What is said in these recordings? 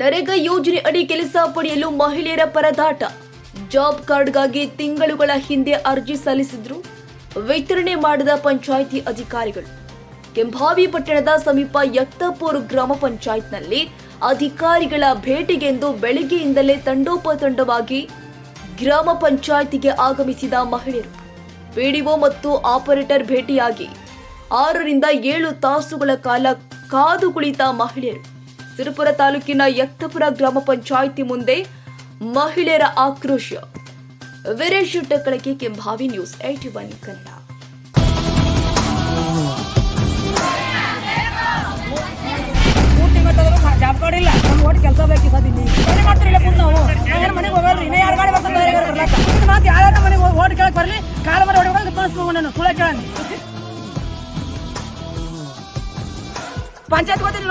ನರೇಗಾ ಯೋಜನೆ ಅಡಿ ಕೆಲಸ ಪಡೆಯಲು ಮಹಿಳೆಯರ ಪರದಾಟ. ಜಾಬ್ ಕಾರ್ಡ್ಗಾಗಿ ತಿಂಗಳುಗಳ ಹಿಂದೆ ಅರ್ಜಿ ಸಲ್ಲಿಸಿದ್ರು. ವಿತರಣೆ ಮಾಡಿದ ಪಂಚಾಯಿತಿ ಅಧಿಕಾರಿಗಳು. ಕೆಂಭಾವಿ ಪಟ್ಟಣದ ಸಮೀಪ ಯಕ್ತಾಪುರ್ ಗ್ರಾಮ ಪಂಚಾಯತ್ನಲ್ಲಿ ಅಧಿಕಾರಿಗಳ ಭೇಟಿಗೆಂದು ಬೆಳಗ್ಗೆಯಿಂದಲೇ ತಂಡೋಪತಂಡವಾಗಿ ಗ್ರಾಮ ಪಂಚಾಯಿತಿಗೆ ಆಗಮಿಸಿದ ಮಹಿಳೆಯರು. ಪಿಡಿಒ ಮತ್ತು ಆಪರೇಟರ್ ಭೇಟಿಯಾಗಿ ಆರರಿಂದ ಏಳು ತಾಸುಗಳ ಕಾಲ ಕಾದು ಕುಳಿತ ಮಹಿಳೆಯರು. ಸಿರುಪುರ ತಾಲೂಕಿನ ಯಕ್ತಪುರ ಗ್ರಾಮ ಪಂಚಾಯಿತಿ ಮುಂದೆ ಮಹಿಳೆಯರ ಆಕ್ರೋಶ. Veeresh ಟಕ್ಕಳಕ್ಕೆ Kembhavi news AT one Kannada. ಕೆಲಸ ಬೇಕು ಮನೆ ಮಾಡ್ತಿರಲಿಲ್ಲ ಮುಂದೆ ನಾವು ಏನು ಮನೆಗೆ ಹೋಗಲ್ರಿ ಇನ್ನೇ ಯಾರು ಗಾಡಿ ಬರ್ತದೆ ಬೇರೆ ಗಾಡಿ ಬರ್ಲಾಕ? ಇದು ಮಾತು ಯಾರ್ಯಾರ ಮನೆಗೆ ಓಟ್ ಕೇಳಕ್ ಬರಲಿ. ಕೇಳಂడి ಪಂಚಾಯತ್ ಗೊತ್ತಿಲ್ಲ.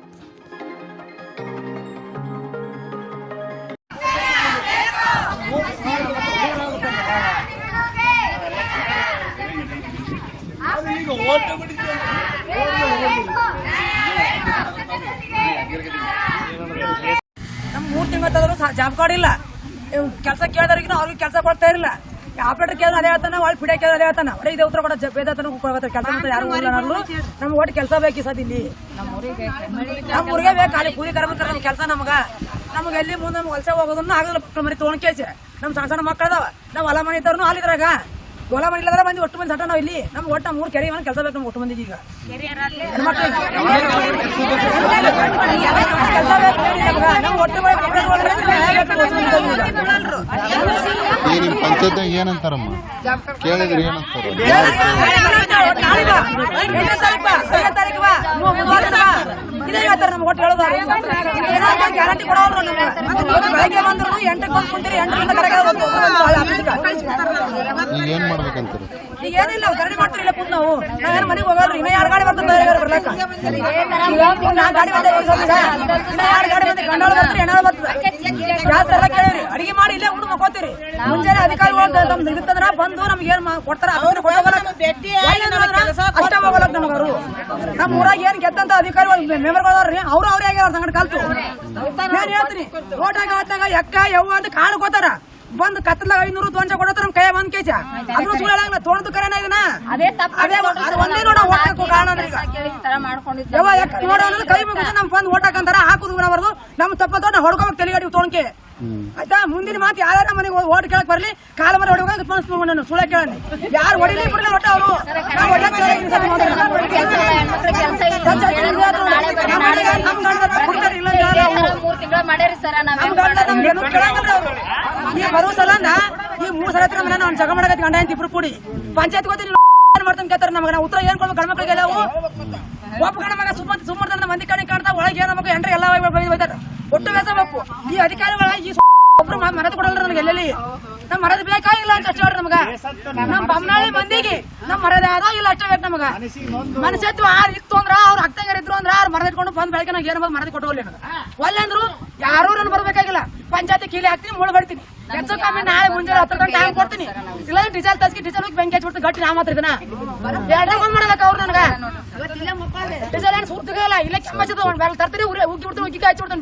ನಮ್ ಮೂರ್ ತಿಂಗಳು ಜಾಬ್ ಕಾರ್ಡ್ ಇಲ್ಲ. ಕೆಲಸ ಕೇಳಿದ್ರಿಗಿನ ಅವ್ರಿಗೆ ಕೆಲಸ ಕೊಡ್ತಾ ಇರಲಿಲ್ಲ. ಆಪರೇಟರ್ ಕೇಳಿದ್ರೆ ಅದೇ ಹೇಳ್ತಾನ ಒಳ್ಳೆ ಪಿಡಿಯ ಕೇಳಿದ್ರೆ ಅದೇ ಹೇಳ್ತಾನ ಅವರೇ ಇದೇ ಉತ್ತರ ಕೊಡ ಬೇದತನ ಕೆಲಸ ಅಂತ ಯಾರು ಇಲ್ಲ ನಮ್ಗೆ ಒಟ್ಟು ಕೆಲಸ ಬೇಕು ಸದ್ ಇಲ್ಲಿ ನಮ್ಮ ಊರಿಗೆ ಬೇಕು ಅಲ್ಲಿ ಕೂಲಿ ಕರ್ಬೇಕು ನಮ್ ಕೆಲಸ ನಮಗ. ನಮ್ಗೆ ಎಲ್ಲಿ ಮುಂದೆ ನಮ್ಗೆ ವಲಸೆ ಹೋಗೋದನ್ನ ಆಗಲ್ಲ ಮರಿ ತೋಣ ಕೇಸಿ ನಮ್ಮ ಸಣ್ಣ ಸಣ್ಣ ಮಕ್ಕಳದಾವ ನಾವ್ ಹೊಲ ಮನೆ ಇದ್ದವ್ರು ಅಲ್ಲಿದ್ರಾಗ ಹೊಲ ಮಾಡಿಲ್ಲ ಬಂದು ಒಟ್ಟು ಮಂದಿ ಸಟ ನಾವ್ ಇಲ್ಲಿ ನಮ್ಗೆ ಒಟ್ಟು ಮೂರು ಕೆರೆ ಕೆಲಸ ಬೇಕು ನಮ್ಗೆ ಒಟ್ಟು ಮಂದಿ ಈಗ. ಈ ಏನಂತಾರಮ್ಮ ಕೇಳಿದ್ರೆ ಏನಂತಾರ ಹೇಳ್ತಾರೆ ನಮ್ಗೆ ಒಟ್ಟು ಹೇಳೋದು ಗ್ಯಾರಂಟಿ ಕೊಡೋರು ಬೆಳಗ್ಗೆ ಬಂದ್ರು ಎಂಟಕ್ಕೆ ಬಂದು ಕುಂತೀರಿ ಎಂಟರಿಂದ ಕರೆಗೆ. ಈಗ ಏನ್ ಮಾಡ್ಬೇಕಂತಾರ? ಈಗ ಏನಿಲ್ಲ ಧರಣಿ ಮಾಡ್ತಿರಲಿಲ್ಲ ಕೂತ್ ನಾವು ನಾವೇನು ಮನೆಗೆ ಹೋಗಲ್ರಿ ಇನ್ನ ಯಾರು ಗಾಡಿ ಬರ್ತದೆ ಬೇರೆ ಗಾಡಿ ನಾ ಬಂದ ಇನ್ನ ಯಾರು ಗಾಡಿ ಬಂದ್ರೆ ಗಂಡಾಳು ಬರ್ತದೆ ಹೆಣ್ಣಾಳು ಬರ್ತದೆ ಗ್ಯಾಸ್ ಎಲ್ಲ ಕೇಳಿರಿ ಅಡಿಗೆ ಮಾಡಿ ಇಲ್ಲೇ ಮಕ್ಕೋತೀರಿ ಮುಂಜಾನೆ ಅಧಿಕಾರಿಗಳು ನಮ್ದು ಇರುತ್ತಂದ್ರ ಬಂದು ನಮ್ಗೆ ಏನ್ ಕೊಡ್ತಾರ ಅದನ್ನ ಅಷ್ಟೇ ಹೋಗಲ್ಲ ನಮ್ಗೆ ಅವರು. ನಮ್ಮ ಊರಾಗ ಏನ್ ಗೆದ್ದಂತ ಅಧಿಕಾರಿಗಳು ಮೆಂಬರ್ಗಳವ್ರಿ ಅವ್ರು ಅವ್ರೇ ಆಗ್ಯಾರ ಸಂಗಡ ಕಲ್ತು. ಏನ್ ಹೇಳ್ತೀನಿ ಓಟಾಗ ಆತಾಗ ಎಕ್ಕ ಯವ್ವ ಅಂತ ಕಾಳು ಕೋತಾರ ಬಂದ್ ಕತ್ಲಾಗ ಐನೂರು ದ್ವಂಜ ಕೊಡತ್ತಾರ ನಮ್ ಕೈ ಬಂದ್ ಕೇಜ ಅದ್ರ ಸುಳ್ಳಾಗಲ್ಲ ತೋಣದ ಕರೆನ ಇದನ್ನ. ಅದೇ ತಪ್ಪು ಒಂದೇ ನೋಡ ಓಟಾಕು ಕಾರಣ ಅಂದ್ರೆ ಈಗ. ಈ ತರ ಮಾಡ್ಕೊಂಡಿದ್ದ. ಯವ್ವ ಎಕ್ಕ ನೋಡ ಅನ್ನೋದು ಕೈ ಮುಗಿದ ನಮ್ ಬಂದ್ ಓಟಾಕಂತಾರ ಹಾಕುದು ಬರಬಾರ್ದು ನಮ್ ತಪ್ಪದ ನಾ ಹೊಡ್ಕೋಬೇಕು ತಲೆಗಡಿ ತೊಗೊಂಡ್ಕೆ ಆಯ್ತಾ? ಮುಂದಿನ ಮಾತು ಯಾರ ಮನೆಗೆ ಓಟ್ ಕೇಳಕ್ ಬರ್ಲಿ? ಕಾಲ ಮರ ಹೊಡಿಬೇಕು ತೋರಿಸ್ಬೇಕು ನಾನು ಸುಳ್ಳ ಕೇಳಿ ಯಾರು ಹೊಡಿಲಿ ಬಿಡಲಿ ಒಟ್ಟ ಅವರು. ಬರೋ ಸಲನ ಈ ಮೂರ್ ಸಲ ಹತ್ರ ನಾನು ಜಗ ಮಾಡಕತ್ತಿ ಗಂಡ ಅಂತ ಇಬ್ರು ಕೂಡಿ. ಪಂಚಾಯತ್ ಏನ್ ಮಾಡ್ತಾನೆ ಕೇಳ್ತಾರೆ ನಮಗೆ. ನಾವು ಉತ್ತರ ಏನ್ ಕೊಡ್ಬೇಕು? ಗಣಮಕ್ಳಿಗೆ ಮಕ್ಳಿಗೆ ನಾವು ಒಬ್ಬ ಗಣಮಗ ಮಗ ಸುಮ್ಮ ಸುಮ್ಮನೆ ಮಂದಿ ಕಣಿ ಕಾಣ್ತಾ ಒಳಗೆ ನಮಗೆ ಎಂಟ್ರಿ ಎಲ್ಲ ಬೈತಾರೆ ಒಟ್ಟು ಬೇಸಬೇಕು ಈ ಅಧಿಕಾರಿಗಳ ಈ ಮರದ ಕೊಡಲ್ಲ ನಮ್ಗೆ ಎಲ್ಲೆಲ್ಲಿ? ನಮ್ ಮರದ ಬೇಕಾಗಿಲ್ಲ ಅಂತ ಅಷ್ಟೇ ಹೇಳ್ರಿ ನಮಗ. ನಮ್ ಬಮ್ಮನಾಳಿ ಮಂದಿಗೆ ನಮ್ ಮರದ ಅದ ಇಲ್ಲ ಅಷ್ಟೇ ಬೇಕು ನಮಗ. ಮನಸ್ಸು ಆರ್ ಇತ್ತು ಅಂದ್ರ ಅವ್ರ ಅಕ್ಕಂಗಾರ ಇದ್ರು ಅಂದ್ರ ಅವ್ರ ಮರದ ಇಟ್ಕೊಂಡು ಬಂದ್ ಬೆಳಗ್ಗೆ ನಂಗೆ ಏನ್ ಮರದ ಕೊಟ್ಟು ಹೋಗ್ಲಿ ಒಲ್ಲೆ ಅಂದ್ರು ಯಾರು ನನ್ ಬರ್ಬೇಕಾಗಿಲ್ಲ. ಪಂಚಾಯತಿ ಕೀಲಿ ಹಾಕ್ತೀನಿ ಮುಳು ಬಡ್ತೀನಿ. ಹೆಚ್ಚು ಕಮ್ಮಿ ನಾಳೆ ಮುಂಜಾನೆ ಹತ್ತು ಗಂಟೆ ಟೈಮ್ ಕೊಡ್ತೀನಿ. ಇಲ್ಲ ಡೀಸೆಲ್ ತಸ್ಕಿ ಡೀಸೆಲ್ ಹೋಗಿ ಬೆಂಕಿ ಹಚ್ಬಿಟ್ಟು ಗಟ್ಟಿ ನಾ ಮಾತ್ರ ಇದನ್ನ. ಎರಡೇ ಬಂದ್ ಮಾಡಲಕ್ಕ ಅವ್ರು ನನಗ. ಡೀಸೆಲ್ ಏನ್ ಸುರ್ತಿಗಲ್ಲ ಇಲ್ಲ. ಕೆಮ್ಮ ಒಂದ್ ಬೇರೆ ತರ್ತೀನಿ ಉಗ್ಗಿ ಬಿಡ್ತೀನಿ ಉಗ್ಗಿ ಹಚ್ಬಿಡ್ತೀನಿ